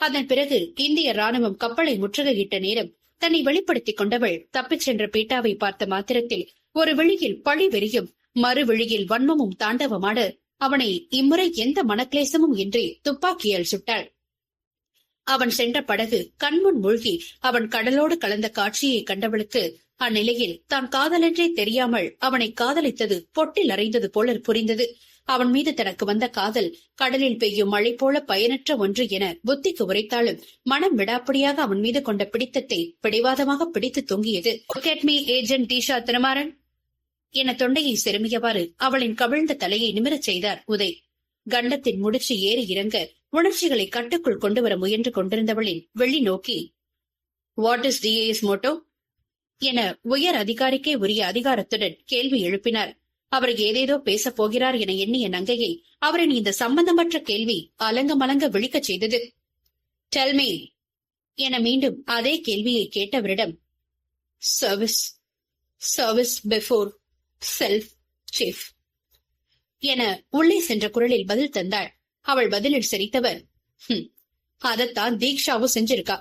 அதன் பிறகு இந்திய ராணுவம் கப்பலை முற்றுகையிட்ட நேரம் தன்னை வெளிப்படுத்திக் கொண்டவள் தப்பிச் சென்ற பீட்டாவை பார்த்த மாத்திரத்தில் ஒரு விழியில் பழி வெறியும் மறு விழியில் வன்மமும் தாண்டவமான அவனை இம்முறை எந்த மனக்லேசமும் இன்றி துப்பாக்கியால் சுட்டாள். அவன் சென்ற படகு கண்முன் மூழ்கி அவன் கடலோடு கலந்த காட்சியை கண்டவளுக்கு அந்நிலையில் தான் காதலென்றே தெரியாமல் அவனை காதலித்தது பொட்டில் அறைந்தது போல புரிந்தது. அவன் மீது தனக்கு வந்த காதல் கடலில் பெய்யும் மழை போல பயனற்ற ஒன்று என புத்திக்கு உரைத்தாலும் மனம் விடாப்படியாக அவன் மீது கொண்ட பிடித்தத்தை பிடிவாதமாக பிடித்து தொங்கியது. மீ ஏஜென்ட் தீஷா திருமாறன் என தொண்டையை செருமியவாறு அவளின் கவிழ்ந்த தலையை நிமிரச் செய்தார் உதய். கண்டத்தின் முடிச்சு ஏறி இறங்க உணர்ச்சிகளை கட்டுக்குள் கொண்டு வர முயன்று கொண்டிருந்தவளின் வெள்ளி நோக்கி வாட் இஸ் டிஏஎஸ் மோட்டோ என உயர் அதிகாரிக்கே உரிய அதிகாரத்துடன் கேள்வி எழுப்பினார். அவர் ஏதேதோ பேசப் போகிறார் என எண்ணிய நங்கையை அவரின் இந்த சம்பந்தமற்ற கேள்வி அலங்க மலங்க விழிக்கச் செய்தது. டெல்மி என மீண்டும் அதே கேள்வியை கேட்டவரிடம் service service before self chief என உள்ளே சென்ற குரலில் பதில் தந்தாள். அவள் பதிலில் சிரித்தவர் "ஹும், அதத்தான் தீக்ஷாவும் செஞ்சிருக்கா.